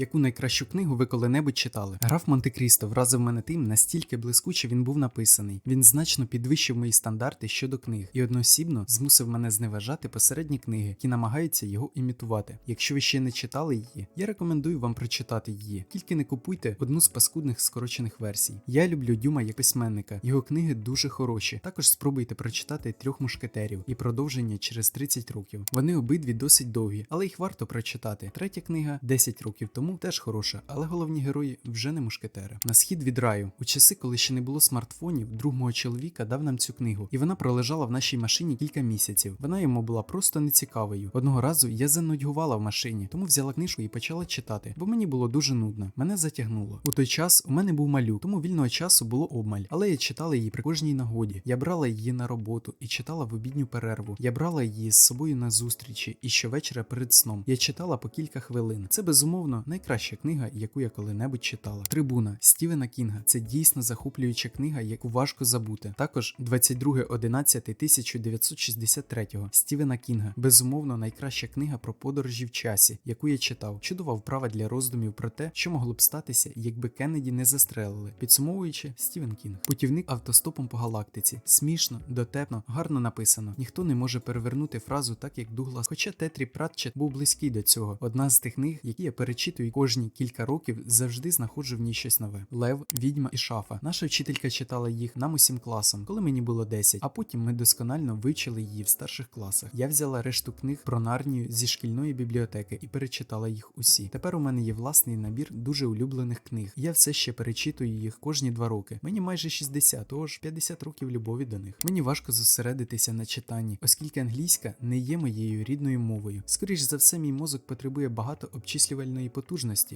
Яку найкращу книгу ви коли-небудь читали? Граф Монте-Крісто вразив мене тим, настільки блискуче він був написаний. Він значно підвищив мої стандарти щодо книг і одноосібно змусив мене зневажати посередні книги, які намагаються його імітувати. Якщо ви ще не читали її, я рекомендую вам прочитати її. Тільки не купуйте одну з паскудних скорочених версій. Я люблю Дюма як письменника. Його книги дуже хороші. Також спробуйте прочитати трьох мушкетерів і продовження через 30 років. Вони обидві досить довгі, але їх варто прочитати. Третя книга 10 років тому теж хороша, але головні герої вже не мушкетери. На схід від раю, у часи, коли ще не було смартфонів, друг мого чоловіка дав нам цю книгу, і вона пролежала в нашій машині кілька місяців. Вона йому була просто нецікавою. Одного разу я занудьгувала в машині, тому взяла книжку і почала читати, бо мені було дуже нудно. Мене затягнуло. У той час у мене був малюк, тому вільного часу було обмаль, але я читала її при кожній нагоді. Я брала її на роботу і читала в обідню перерву. Я брала її з собою на зустрічі і щовечора перед сном. Я читала по кілька хвилин. Це безумовно найкраща книга, яку я коли-небудь читала. Трибуна Стівена Кінга. Це дійсно захоплююча книга, яку важко забути. Також 22.11.1963 Стівена Кінга. Безумовно, найкраща книга про подорожі в часі, яку я читав. Чудова вправа для роздумів про те, що могло б статися, якби Кеннеді не застрелили. Підсумовуючи, Стівен Кінг. Путівник автостопом по галактиці. Смішно, дотепно, гарно написано. Ніхто не може перевернути фразу так, як Дуглас. Хоча Тетрі Пратчет був близький до цього. Одна з тих книг, які я перечитую кожні кілька років, завжди знаходжу в ній щось нове. Лев, відьма і шафа. Наша вчителька читала їх нам усім класом, коли мені було 10, а потім ми досконально вивчили її в старших класах. Я взяла решту книг про Нарнію зі шкільної бібліотеки і перечитала їх усі. Тепер у мене є власний набір дуже улюблених книг. Я все ще перечитую їх кожні два роки. Мені майже 60, тож 50 років любові до них. Мені важко зосередитися на читанні, оскільки англійська не є моєю рідною мовою. Скоріш за все, мій мозок потребує багато обчислювальної потужності,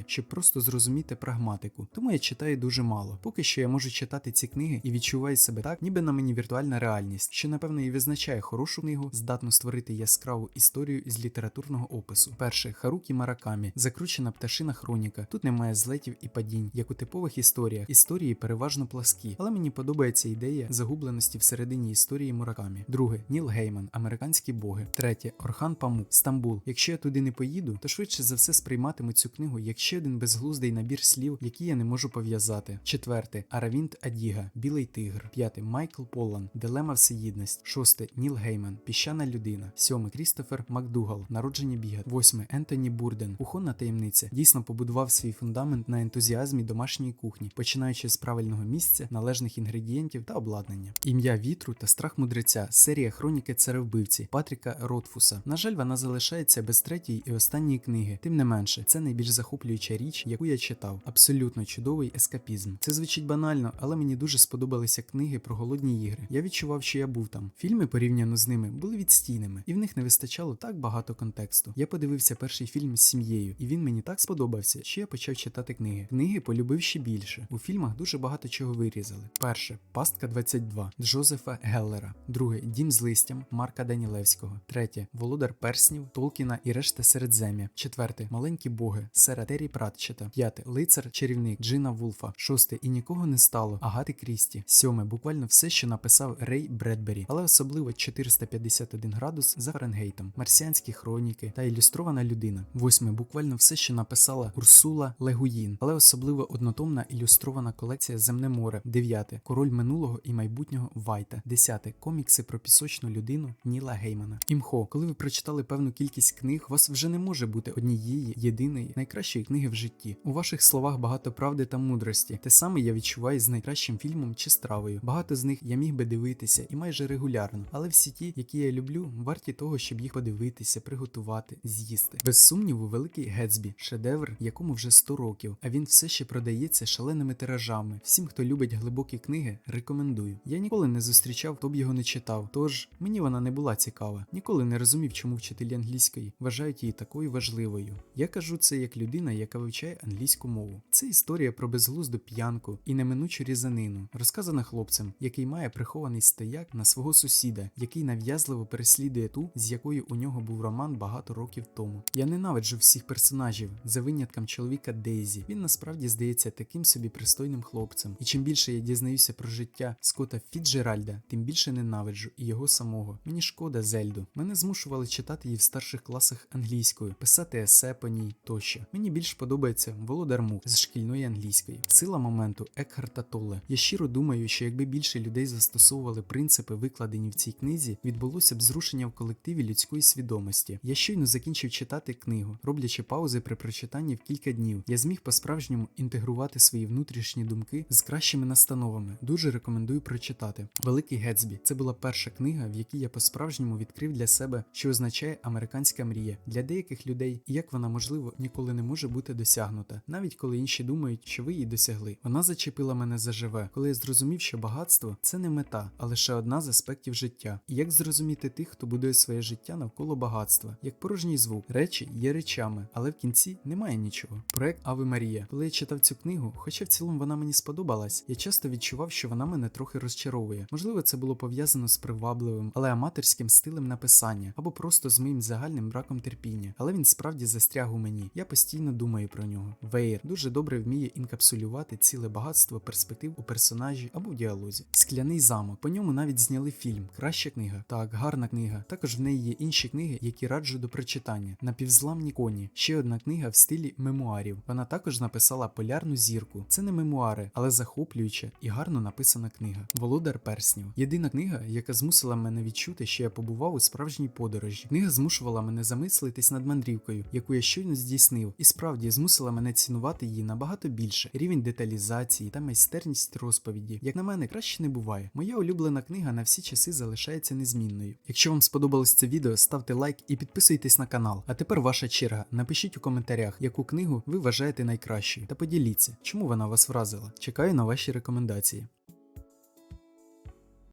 щоб просто зрозуміти прагматику. Тому я читаю дуже мало. Поки що я можу читати ці книги і відчуваю себе так, ніби на мені віртуальна реальність, що напевно і визначає хорошу книгу, здатну створити яскраву історію із літературного опису. Перше Харукі Маракамі, закручена пташина хроніка. Тут немає злетів і падінь, як у типових історіях. Історії переважно пласкі, але мені подобається ідея загубленості всередині історії Муракамі. Друге Ніл Гейман, американські боги. Третє Орхан Памук, Стамбул. Якщо я туди не поїду, то швидше за все сприйматиму цю книгу як ще один безглуздий набір слів, які я не можу пов'язати. Четверте Аравінт Адіга, Білий тигр. П'яте Майкл Поллан, Дилема Всеїдність. Шосте Ніл Гейман, Піщана людина. Сьоме Крістофер Макдугал, Народження бігат. Восьме Ентоні Бурден, Кухонна таємниця. Дійсно побудував свій фундамент на ентузіазмі домашньої кухні, починаючи з правильного місця, належних інгредієнтів та обладнання. Ім'я вітру та страх мудреця. Серія хроніки царевбивці Патріка Ротфуса. На жаль, вона залишається без третьої і останньої книги. Тим не менше, це найбільш захоплююча річ, яку я читав. Абсолютно чудовий ескапізм. Це звучить банально, але мені дуже сподобалися книги про голодні ігри. Я відчував, що я був там. Фільми порівняно з ними були відстійними, і в них не вистачало так багато контексту. Я подивився перший фільм з сім'єю, і він мені так сподобався, що я почав читати книги. Книги полюбив ще більше. У фільмах дуже багато чого вирізали. Перше пастка 22 Джозефа Геллера. Друге дім з листям Марка Данілевського. Третє Володар Перснів, Толкіна і решта Середзем'я. Четверте маленькі боги Сера Террі Пратчета. П'яте лицар чарівник Джина Вулфа. Шосте і нікого не стало. Агати Крісті. Сьоме буквально все, що написав Рей Бредбері, але особливо 451 градус за Фаренгейтом, марсіанські хроніки та ілюстрована людина. Восьме буквально все, що написала Урсула Легуїн, але особливо однотомна ілюстрована колекція Земне море. Дев'яте король минулого і майбутнього Вайта. Десяте комікси про пісочну людину Ніла Геймана. Імхо, коли ви прочитали певну кількість книг, у вас вже не може бути однієї єдиної найкращої книги в житті. У ваших словах багато правди та мудрості. Те саме я відчуваю з найкращим фільмом чи стравою. Багато з них я міг би дивитися і майже регулярно, але всі ті, які я люблю, варті того, щоб їх подивитися, приготувати, з'їсти. Без сумніву, великий Гетсбі, шедевр, якому вже 100 років, а він все ще продається шаленими тиражами. Всім, хто любить глибокі книги, рекомендую. Я ніколи не зустрічав, хто б його не читав, тож мені вона не була цікава. Ніколи не розумів, чому вчителі англійської вважають її такою важливою. Я кажу це як людина, яка вивчає англійську мову. Це історія про безглузду п'янку і неминучу різанину, розказана хлопцем, який має прихований стояк на свого сусіда, який нав'язливо переслідує ту, з якою у нього був роман багато років тому. Я ненавиджу всіх персонажів за винятком чоловіка Дейзі. Він насправді здається таким собі пристойним хлопцем. І чим більше я дізнаюся про життя Скотта Фіджеральда, тим більше ненавиджу і його самого. Мені шкода Зельду. Мене змушували читати її в старших класах англійською, писати есе по ній тощо. Мені більш подобається Володар Мух з шкільної англійської. Сила моменту Екхарта Толле. Я щиро думаю, що якби більше людей застосовували принципи, викладені в цій книзі, відбулося б зрушення в колективі людської свідомості. Я щойно закінчив читати книгу, роблячи паузи при прочитанні в кілька днів. Я зміг по-справжньому інтегрувати свої внутрішні думки з кращими настановами. Дуже рекомендую прочитати. Великий Гетсбі. Це була перша книга, в якій я по-справжньому відкрив для себе, що означає американська мрія для деяких людей, і як вона можливо ніколи не може бути досягнута, навіть коли інші думають, що ви її досягли. Вона зачепила мене заживе, коли я зрозумів, що багатство це не мета, а лише одна з аспектів життя. І як зрозуміти тих, хто будує своє життя навколо багатства, як порожній звук, речі є речами, але в кінці немає нічого. Проект Ави Марія. Коли я читав цю книгу, хоча в цілому вона мені сподобалась, я часто відчував, що вона мене трохи розчаровує. Можливо, це було пов'язано з привабливим, але аматорським стилем написання, або просто з моїм загальним браком терпіння. Але він справді застряг у мені. Я постійно думаю про нього. Вейер дуже добре вміє інкапсулювати ціле багатство перспектив у персонажі або в діалозі. Скляний замок. По ньому навіть зняли фільм. Краща книга. Так, гарна книга. Також в неї є інші книги, які раджу до прочитання. Напівзламні коні. Ще одна книга в стилі мемуарів. Вона також написала полярну зірку. Це не мемуари, але захоплююча і гарно написана книга. Володар перснів. Єдина книга, яка змусила мене відчути, що я побував у справжній подорожі. Книга змушувала мене замислитись над мандрівкою, яку я щойно здійснив, і справді змусила мене цінувати її набагато більше. Рівень деталізації та майстерність розповіді. Як на мене, краще не буває. Моя улюблена книга на всі часи залишається незмінною. Якщо вам сподобалось це відео, ставте лайк і підписуйтесь на канал. А тепер ваша черга. Напишіть у коментарях, яку книгу ви вважаєте найкращою, та поділіться, чому вона вас вразила. Чекаю на ваші рекомендації.